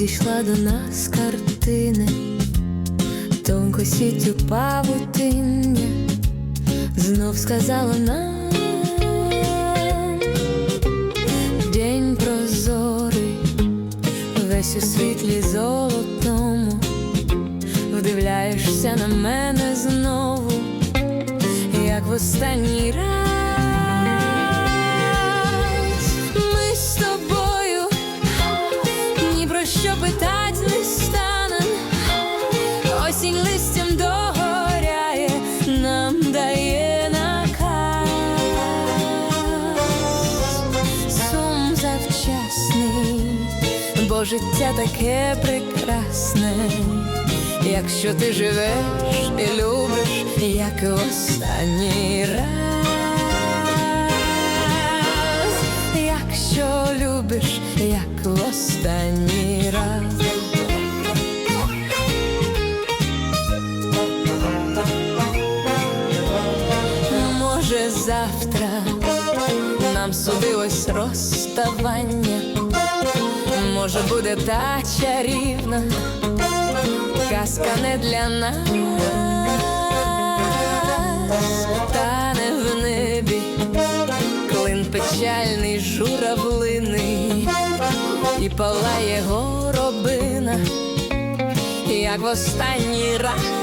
прийшла до нас картини, тонко сітю павутиння, знов сказала нам. День прозорий, весь у світлі золотому, вдивляєшся на мене знову, як в останній раз. Життя таке прекрасне. Якщо ти живеш і любиш, як в останній раз, якщо любиш, як в останній раз. Може, завтра нам судилось розставання, може, буде та чарівна казка не для нас, та не в небі, клин печальний журавлиний, і палає горобина, як в останній раз.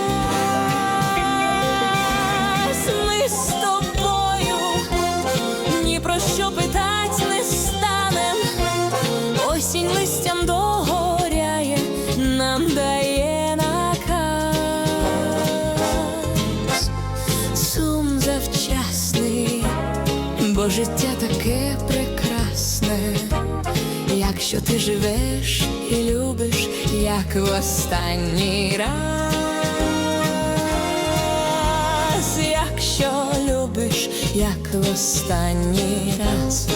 Життя таке прекрасне. Якщо ти живеш і любиш, як в останній раз, якщо любиш, як в останній раз.